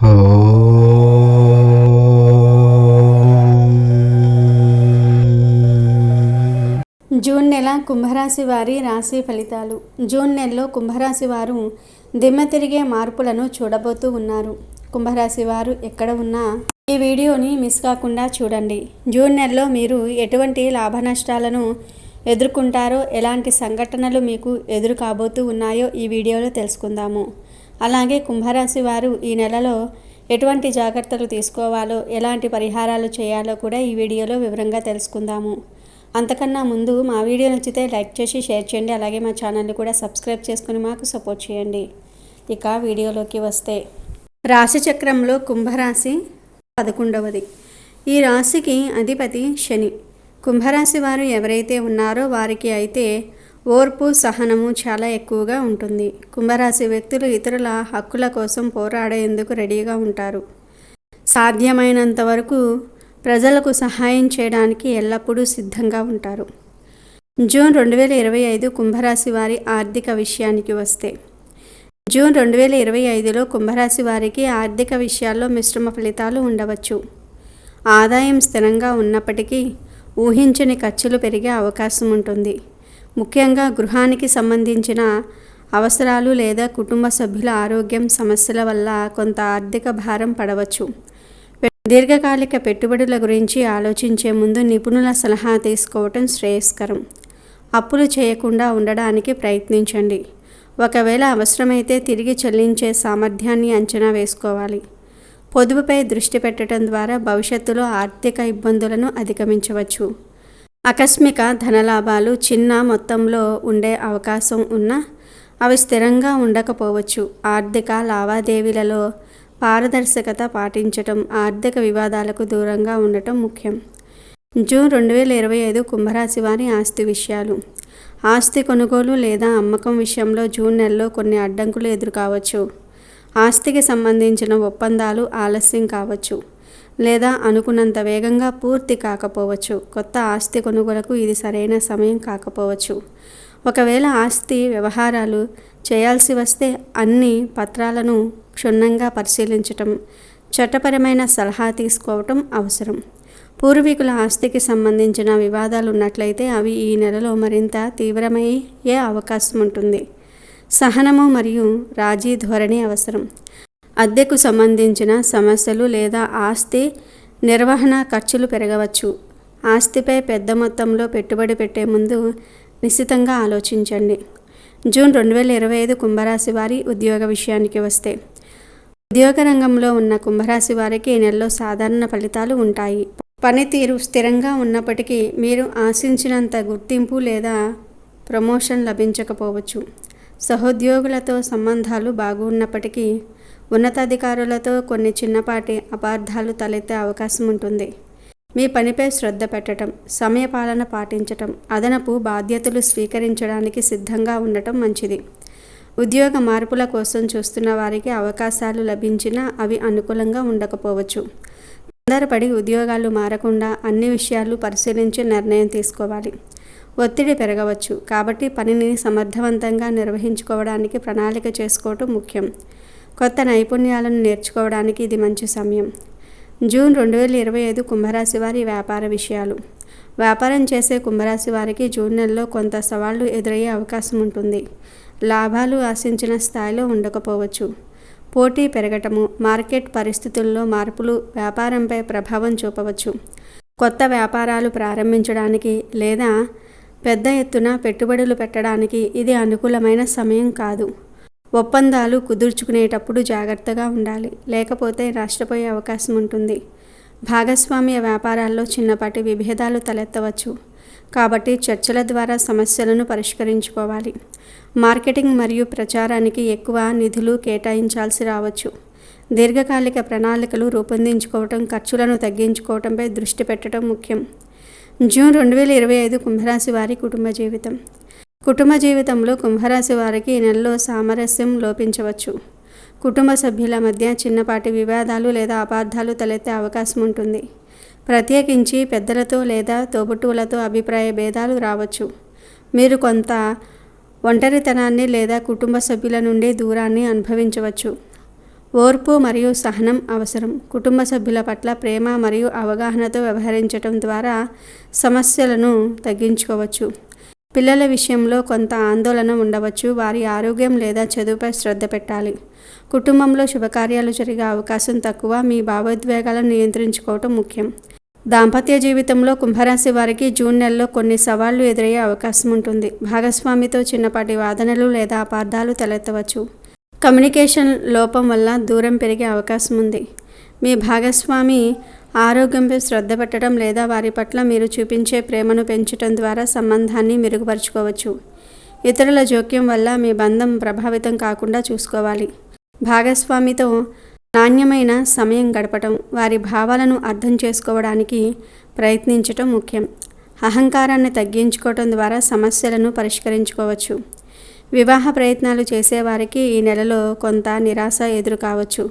June నెల కుంభరాశి వారి రాశి ఫలితాలు. జూన్ నెలలో కుంభరాశి వారు దిమ్మ తిరిగే మార్పులను చూడబోతూ ఉన్నారు. కుంభరాశి వారు ఎక్కడ ఉన్నా ఈ వీడియోని మిస్ కాకుండా చూడండి. జూన్ నెలలో మీరు ఎటువంటి లాభ నష్టాలను ఎదుర్కొంటారో ఎలాంటి సంఘటనలు మీకు ఎదురు కాబోతూ ఉన్నాయో ఈ వీడియోలో తెలుసుకుందాము. అలాగే కుంభరాశి వారు ఈ నెలలో ఎటువంటి జాగ్రత్తలు తీసుకోవాలో ఎలాంటి పరిహారాలు చేయాలో కూడా ఈ వీడియోలో వివరంగా తెలుసుకుందాము. అంతకన్నా ముందు మా వీడియో నచ్చితే లైక్ చేసి షేర్ చేయండి. అలాగే మా ఛానల్ని కూడా సబ్స్క్రైబ్ చేసుకుని మాకు సపోర్ట్ చేయండి. ఇక వీడియోలోకి వస్తే రాశి చక్రంలో కుంభరాశి పదకొండవది. ఈ రాశికి అధిపతి శని. కుంభరాశి వారు ఎవరైతే ఉన్నారో వారికి అయితే ఓర్పు సహనము చాలా ఎక్కువగా ఉంటుంది. కుంభరాశి వ్యక్తులు ఇతరుల హక్కుల కోసం పోరాడేందుకు రెడీగా ఉంటారు. సాధ్యమైనంత వరకు ప్రజలకు సహాయం చేయడానికి ఎల్లప్పుడూ సిద్ధంగా ఉంటారు. జూన్ రెండు వేల ఇరవై ఐదు కుంభరాశి వారి ఆర్థిక విషయానికి వస్తే జూన్ రెండు వేల ఇరవై ఐదులో కుంభరాశి వారికి ఆర్థిక విషయాల్లో మిశ్రమ ఫలితాలు ఉండవచ్చు. ఆదాయం స్థిరంగా ఉన్నప్పటికీ ఊహించని ఖర్చులు పెరిగే అవకాశం ఉంటుంది. ముఖ్యంగా గృహానికి సంబంధించిన అవసరాలు లేదా కుటుంబ సభ్యుల ఆరోగ్యం సమస్యల వల్ల కొంత ఆర్థిక భారం పడవచ్చు. దీర్ఘకాలిక పెట్టుబడుల గురించి ఆలోచించే ముందు నిపుణుల సలహా తీసుకోవటం శ్రేయస్కరం. అప్పులు చేయకుండా ఉండడానికి ప్రయత్నించండి. ఒకవేళ అవసరమైతే తిరిగి చెల్లించే సామర్థ్యాన్ని అంచనా వేసుకోవాలి. పొదుపుపై దృష్టి పెట్టడం ద్వారా భవిష్యత్తులో ఆర్థిక ఇబ్బందులను అధిగమించవచ్చు. ఆకస్మిక ధనలాభాలు చిన్న మొత్తంలో ఉండే అవకాశం ఉన్నా అవి స్థిరంగా ఉండకపోవచ్చు. ఆర్థిక లావాదేవీలలో పారదర్శకత పాటించటం ఆర్థిక వివాదాలకు దూరంగా ఉండటం ముఖ్యం. జూన్ రెండు వేల ఇరవై ఐదు కుంభరాశి వారి ఆస్తి విషయాలు. ఆస్తి కొనుగోలు లేదా అమ్మకం విషయంలో జూన్ నెలలో కొన్ని అడ్డంకులు ఎదురు కావచ్చు ఆస్తికి సంబంధించిన ఒప్పందాలు ఆలస్యం కావచ్చు. లేదా అనుకున్నంత వేగంగా పూర్తి కాకపోవచ్చు. కొత్త ఆస్తి కొనుగోలకు ఇది సరైన సమయం కాకపోవచ్చు. ఒకవేళ ఆస్తి వ్యవహారాలు చేయాల్సి వస్తే అన్ని పత్రాలను క్షుణ్ణంగా పరిశీలించటం చట్టపరమైన సలహా తీసుకోవటం అవసరం. పూర్వీకుల ఆస్తికి సంబంధించిన వివాదాలు ఉన్నట్లయితే అవి ఈ నెలలో మరింత తీవ్రమయ్యే అవకాశం ఉంటుంది సహనము మరియు రాజీ ధోరణి అవసరం. అద్దెకు సంబంధించిన సమస్యలు లేదా ఆస్తి నిర్వహణ ఖర్చులు పెరగవచ్చు. ఆస్తిపై పెద్ద మొత్తంలో పెట్టుబడి పెట్టే ముందు నిశ్చితంగా ఆలోచించండి. జూన్ రెండు వేల ఇరవై ఐదు కుంభరాశి వారి ఉద్యోగ విషయానికి వస్తే ఉద్యోగ రంగంలో ఉన్న కుంభరాశి వారికి ఈ నెలలో సాధారణ ఫలితాలు ఉంటాయి. పనితీరు స్థిరంగా ఉన్నప్పటికీ మీరు ఆశించినంత గుర్తింపు లేదా ప్రమోషన్ లభించకపోవచ్చు. సహోద్యోగులతో సంబంధాలు బాగున్నప్పటికీ ఉన్నతాధికారులతో కొన్ని చిన్నపాటి అపార్థాలు తలెత్తే అవకాశం ఉంటుంది. మీ పనిపై శ్రద్ధ పెట్టడం సమయపాలన పాటించటం అదనపు బాధ్యతలు స్వీకరించడానికి సిద్ధంగా ఉండటం మంచిది. ఉద్యోగ మార్పుల కోసం చూస్తున్న వారికి అవకాశాలు లభించినా అవి అనుకూలంగా ఉండకపోవచ్చు. తొందరపడి ఉద్యోగాలు మారకుండా అన్ని విషయాలు పరిశీలించి నిర్ణయం తీసుకోవాలి. ఒత్తిడి పెరగవచ్చు కాబట్టి పనిని సమర్థవంతంగా నిర్వహించుకోవడానికి ప్రణాళిక చేసుకోవటం ముఖ్యం. కొత్త నైపుణ్యాలను నేర్చుకోవడానికి ఇది మంచి సమయం. జూన్ రెండు వేల ఇరవై ఐదు కుంభరాశి వారి వ్యాపార విషయాలు. వ్యాపారం చేసే కుంభరాశి వారికి జూన్ నెలలో కొంత సవాళ్ళు ఎదురయ్యే అవకాశం ఉంటుంది. లాభాలు ఆశించిన స్థాయిలో ఉండకపోవచ్చు. పోటీ పెరగటము మార్కెట్ పరిస్థితుల్లో మార్పులు వ్యాపారంపై ప్రభావం చూపవచ్చు. కొత్త వ్యాపారాలు ప్రారంభించడానికి లేదా పెద్ద ఎత్తున పెట్టుబడులు పెట్టడానికి ఇది అనుకూలమైన సమయం కాదు. ఒప్పందాలు కుదుర్చుకునేటప్పుడు జాగ్రత్తగా ఉండాలి. లేకపోతే నష్టపోయే అవకాశం ఉంటుంది. భాగస్వామ్య వ్యాపారాల్లో చిన్నపాటి విభేదాలు తలెత్తవచ్చు. కాబట్టి చర్చల ద్వారా సమస్యలను పరిష్కరించుకోవాలి. మార్కెటింగ్ మరియు ప్రచారానికి ఎక్కువ నిధులు కేటాయించాల్సి రావచ్చు. దీర్ఘకాలిక ప్రణాళికలు రూపొందించుకోవటం ఖర్చులను తగ్గించుకోవటంపై దృష్టి పెట్టడం ముఖ్యం. జూన్ రెండు వేల ఇరవై ఐదు కుంభరాశి వారి కుటుంబ జీవితం. కుటుంబ జీవితంలో కుంభరాశి వారికి ఈ నెలలో సామరస్యం లోపించవచ్చు. కుటుంబ సభ్యుల మధ్య చిన్నపాటి వివాదాలు లేదా అపార్థాలు తలెత్తే అవకాశం ఉంటుంది. ప్రత్యేకించి పెద్దలతో లేదా తోబుట్టువులతో అభిప్రాయ భేదాలు రావచ్చు. మీరు కొంత ఒంటరితనాన్ని లేదా కుటుంబ సభ్యుల నుండి దూరాన్ని అనుభవించవచ్చు. ఓర్పు మరియు సహనం అవసరం. కుటుంబ సభ్యుల పట్ల ప్రేమ మరియు అవగాహనతో వ్యవహరించటం ద్వారా సమస్యలను తగ్గించుకోవచ్చు. పిల్లల విషయంలో కొంత ఆందోళన ఉండవచ్చు. వారి ఆరోగ్యం లేదా చదువుపై శ్రద్ధ పెట్టాలి. కుటుంబంలో శుభకార్యాలు జరిగే అవకాశం తక్కువ. మీ భావోద్వేగాలను నియంత్రించుకోవటం ముఖ్యం. దాంపత్య జీవితంలో కుంభరాశి వారికి జూన్ నెలలో కొన్ని సవాళ్ళు ఎదురయ్యే అవకాశం ఉంటుంది. భాగస్వామితో చిన్నపాటి వాదనలు లేదా అపార్థాలు తలెత్తవచ్చు. కమ్యూనికేషన్ లోపం వల్ల దూరం పెరిగే అవకాశం ఉంది. మీ భాగస్వామి ఆరోగ్యంపై శ్రద్ధ పెట్టడం లేదా వారి పట్ల మీరు చూపించే ప్రేమను పెంచడం ద్వారా సంబంధాన్ని మెరుగుపరుచుకోవచ్చు. ఇతరుల జోక్యం వల్ల మీ బంధం ప్రభావితం కాకుండా చూసుకోవాలి. భాగస్వామితో నాణ్యమైన సమయం గడపటం వారి భావాలను అర్థం చేసుకోవడానికి ప్రయత్నించటం ముఖ్యం. అహంకారాన్ని తగ్గించుకోవటం ద్వారా సమస్యలను పరిష్కరించుకోవచ్చు. వివాహ ప్రయత్నాలు చేసేవారికి ఈ నెలలో కొంత నిరాశ ఎదురు కావచ్చు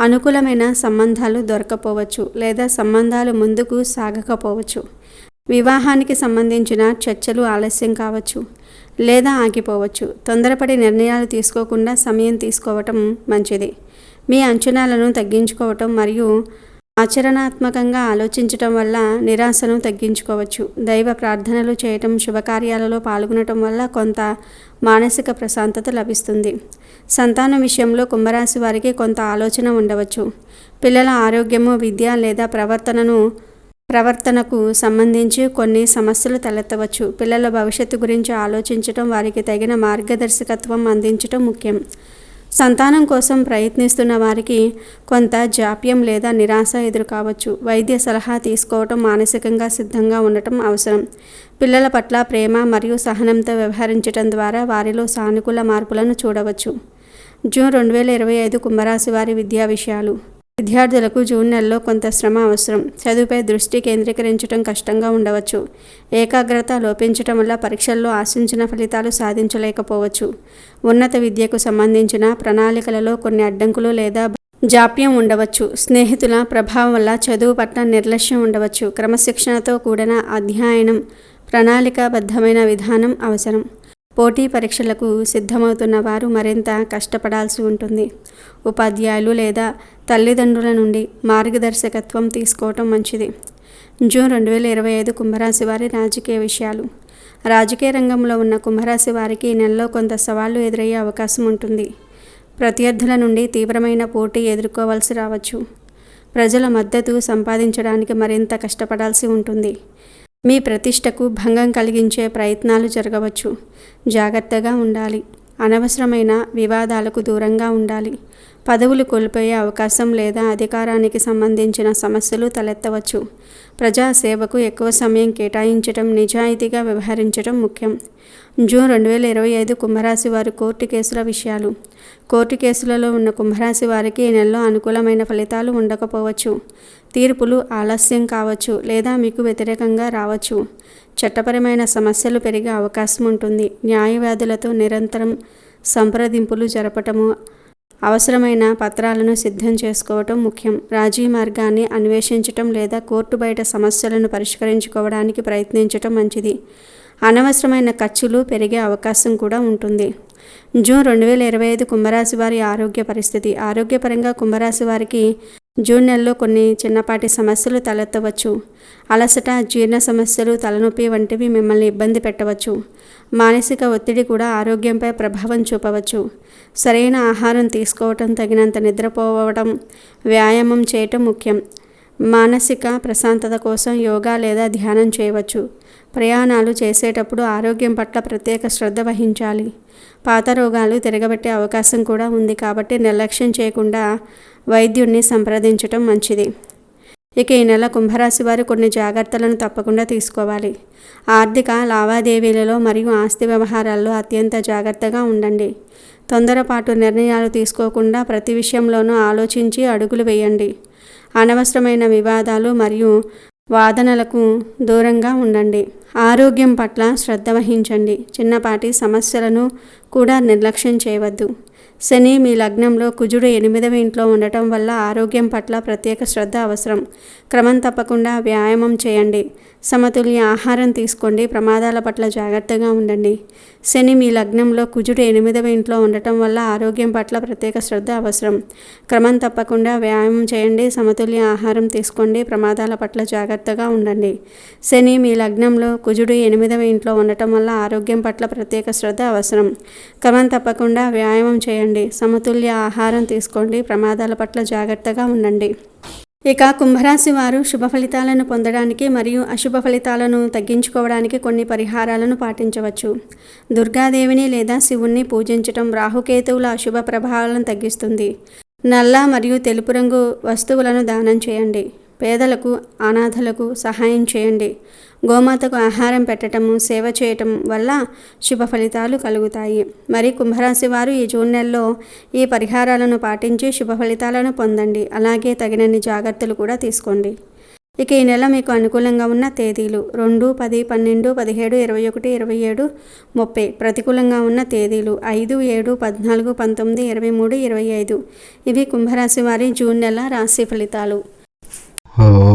అనుకూలమైన సంబంధాలు దొరకపోవచ్చు లేదా సంబంధాలు ముందుకు సాగకపోవచ్చు. వివాహానికి సంబంధించిన చర్చలు ఆలస్యం కావచ్చు లేదా ఆగిపోవచ్చు. తొందరపడి నిర్ణయాలు తీసుకోకుండా సమయం తీసుకోవటం మంచిది. మీ అంచనాలను తగ్గించుకోవటం మరియు ఆచరణాత్మకంగా ఆలోచించటం వల్ల నిరాశను తగ్గించుకోవచ్చు. దైవ ప్రార్థనలు చేయటం శుభకార్యాలలో పాల్గొనటం వల్ల కొంత మానసిక ప్రశాంతత లభిస్తుంది. సంతానం విషయంలో కుంభరాశి వారికి కొంత ఆలోచన ఉండవచ్చు. పిల్లల ఆరోగ్యము విద్య లేదా ప్రవర్తనను ప్రవర్తనకు సంబంధించి కొన్ని సమస్యలు తలెత్తవచ్చు. పిల్లల భవిష్యత్తు గురించి ఆలోచించటం వారికి తగిన మార్గదర్శకత్వం అందించటం ముఖ్యం. సంతానం కోసం ప్రయత్నిస్తున్న వారికి కొంత జాప్యం లేదా నిరాశ ఎదురు కావచ్చు వైద్య సలహా తీసుకోవటం మానసికంగా సిద్ధంగా ఉండటం అవసరం. పిల్లల పట్ల ప్రేమ మరియు సహనంతో వ్యవహరించటం ద్వారా వారిలో సానుకూల మార్పులను చూడవచ్చు. జూన్ రెండు వేల ఇరవై ఐదు కుంభరాశి వారి విద్యా విషయాలు. విద్యార్థులకు జూన్ నెలలో కొంత శ్రమ అవసరం. చదువుపై దృష్టి కేంద్రీకరించడం కష్టంగా ఉండవచ్చు. ఏకాగ్రత లోపించటం వల్ల పరీక్షల్లో ఆశించిన ఫలితాలు సాధించలేకపోవచ్చు. ఉన్నత విద్యకు సంబంధించిన ప్రణాళికలలో కొన్ని అడ్డంకులు లేదా జాప్యం ఉండవచ్చు. స్నేహితుల ప్రభావం వల్ల చదువు పట్ల నిర్లక్ష్యం ఉండవచ్చు. క్రమశిక్షణతో కూడిన అధ్యయనం ప్రణాళికాబద్ధమైన విధానం అవసరం. పోటీ పరీక్షలకు సిద్ధమవుతున్న వారు మరింత కష్టపడాల్సి ఉంటుంది. ఉపాధ్యాయులు లేదా తల్లిదండ్రుల నుండి మార్గదర్శకత్వం తీసుకోవటం మంచిది. జూన్ రెండు వేల ఇరవై ఐదు కుంభరాశి వారి రాజకీయ విషయాలు. రాజకీయ రంగంలో ఉన్న కుంభరాశి వారికి ఈ నెలలో కొంత సవాళ్ళు ఎదురయ్యే అవకాశం ఉంటుంది. ప్రత్యర్థుల నుండి తీవ్రమైన పోటీ ఎదుర్కోవాల్సి రావచ్చు. ప్రజల మద్దతు సంపాదించడానికి మరింత కష్టపడాల్సి ఉంటుంది. మీ ప్రతిష్టకు భంగం కలిగించే ప్రయత్నాలు జరగవచ్చు. జాగ్రత్తగా ఉండాలి. అనవసరమైన వివాదాలకు దూరంగా ఉండాలి. పదవులు కోల్పోయే అవకాశం లేదా అధికారానికి సంబంధించిన సమస్యలు తలెత్తవచ్చు. ప్రజాసేవకు ఎక్కువ సమయం కేటాయించడం నిజాయితీగా వ్యవహరించడం ముఖ్యం. జూన్ రెండు వేల ఇరవై ఐదు కుంభరాశి వారి కోర్టు కేసుల విషయాలు. కోర్టు కేసులలో ఉన్న కుంభరాశి వారికి ఈ నెలలో అనుకూలమైన ఫలితాలు ఉండకపోవచ్చు. తీర్పులు ఆలస్యం కావచ్చు లేదా మీకు వ్యతిరేకంగా రావచ్చు. చట్టపరమైన సమస్యలు పెరిగే అవకాశం ఉంటుంది. న్యాయవాదులతో నిరంతరం సంప్రదింపులు జరపటము అవసరమైన పత్రాలను సిద్ధం చేసుకోవటం ముఖ్యం. రాజీ మార్గాన్ని అన్వేషించటం లేదా కోర్టు బయట సమస్యలను పరిష్కరించుకోవడానికి ప్రయత్నించటం మంచిది. అనవసరమైన ఖర్చులు పెరిగే అవకాశం కూడా ఉంటుంది. జూన్ రెండు వేల ఇరవై ఐదు కుంభరాశి వారి ఆరోగ్య పరిస్థితి. ఆరోగ్యపరంగా కుంభరాశి వారికి జూన్ నెలలో కొన్ని చిన్నపాటి సమస్యలు తలెత్తవచ్చు. అలసట జీర్ణ సమస్యలు తలనొప్పి వంటివి మిమ్మల్ని ఇబ్బంది పెట్టవచ్చు. మానసిక ఒత్తిడి కూడా ఆరోగ్యంపై ప్రభావం చూపవచ్చు. సరైన ఆహారం తీసుకోవటం తగినంత నిద్రపోవడం వ్యాయామం చేయటం ముఖ్యం. మానసిక ప్రశాంతత కోసం యోగా లేదా ధ్యానం చేయవచ్చు. ప్రయాణాలు చేసేటప్పుడు ఆరోగ్యం పట్ల ప్రత్యేక శ్రద్ధ వహించాలి. పాత రోగాలు తిరగబెట్టే అవకాశం కూడా ఉంది కాబట్టి నిర్లక్ష్యం చేయకుండా వైద్యుడిని సంప్రదించటం మంచిది. ఇక ఈ నెల కుంభరాశి వారు కొన్ని జాగ్రత్తలను తప్పకుండా తీసుకోవాలి. ఆర్థిక లావాదేవీలలో మరియు ఆస్తి వ్యవహారాల్లో అత్యంత జాగ్రత్తగా ఉండండి. తొందరపాటు నిర్ణయాలు తీసుకోకుండా ప్రతి విషయంలోనూ ఆలోచించి అడుగులు వేయండి. అనవసరమైన వివాదాలు మరియు వాదనలకు దూరంగా ఉండండి. ఆరోగ్యం పట్ల శ్రద్ధ వహించండి. చిన్నపాటి సమస్యలను కూడా నిర్లక్ష్యం చేయవద్దు. శని మీ లగ్నంలో కుజుడు ఎనిమిదవ ఇంట్లో ఉండటం వల్ల ఆరోగ్యం పట్ల ప్రత్యేక శ్రద్ధ అవసరం. క్రమం తప్పకుండా వ్యాయామం చేయండి. సమతుల్య ఆహారం తీసుకోండి. ప్రమాదాల పట్ల జాగ్రత్తగా ఉండండి. శని మీ లగ్నంలో కుజుడు ఎనిమిదవ ఇంట్లో ఉండటం వల్ల ఆరోగ్యం పట్ల ప్రత్యేక శ్రద్ధ అవసరం. క్రమం తప్పకుండా వ్యాయామం చేయండి. సమతుల్య ఆహారం తీసుకోండి. ప్రమాదాల పట్ల జాగ్రత్తగా ఉండండి. శని మీ లగ్నంలో కుజుడు ఎనిమిదవ ఇంట్లో ఉండటం వల్ల ఆరోగ్యం పట్ల ప్రత్యేక శ్రద్ధ అవసరం. క్రమం తప్పకుండా వ్యాయామం చేయండి. సమతుల్య ఆహారం తీసుకోండి. ప్రమాదాల పట్ల జాగ్రత్తగా ఉండండి. ఇక కుంభరాశి వారు శుభ ఫలితాలను పొందడానికి మరియు అశుభ ఫలితాలను తగ్గించుకోవడానికి కొన్ని పరిహారాలను పాటించవచ్చు. దుర్గాదేవిని లేదా శివుణ్ణి పూజించటం రాహుకేతువుల అశుభ ప్రభావాలను తగ్గిస్తుంది. నల్ల మరియు తెలుపు రంగు వస్తువులను దానం చేయండి. పేదలకు అనాథలకు సహాయం చేయండి. గోమాతకు ఆహారం పెట్టటము సేవ చేయటం వల్ల శుభ ఫలితాలు కలుగుతాయి. మరి కుంభరాశి వారు ఈ జూన్ నెలలో ఈ పరిహారాలను పాటించి శుభ ఫలితాలను పొందండి. అలాగే తగినన్ని జాగ్రత్తలు కూడా తీసుకోండి. ఇక ఈ నెల మీకు అనుకూలంగా ఉన్న తేదీలు రెండు పది పన్నెండు పదిహేడు ఇరవై ఒకటి ఇరవై ఏడు ముప్పై ప్రతికూలంగా ఉన్న తేదీలు ఐదు ఏడు పద్నాలుగు పంతొమ్మిది ఇరవై మూడు ఇరవై ఐదు. ఇవి కుంభరాశి వారి జూన్ నెల రాశి ఫలితాలు. Oh.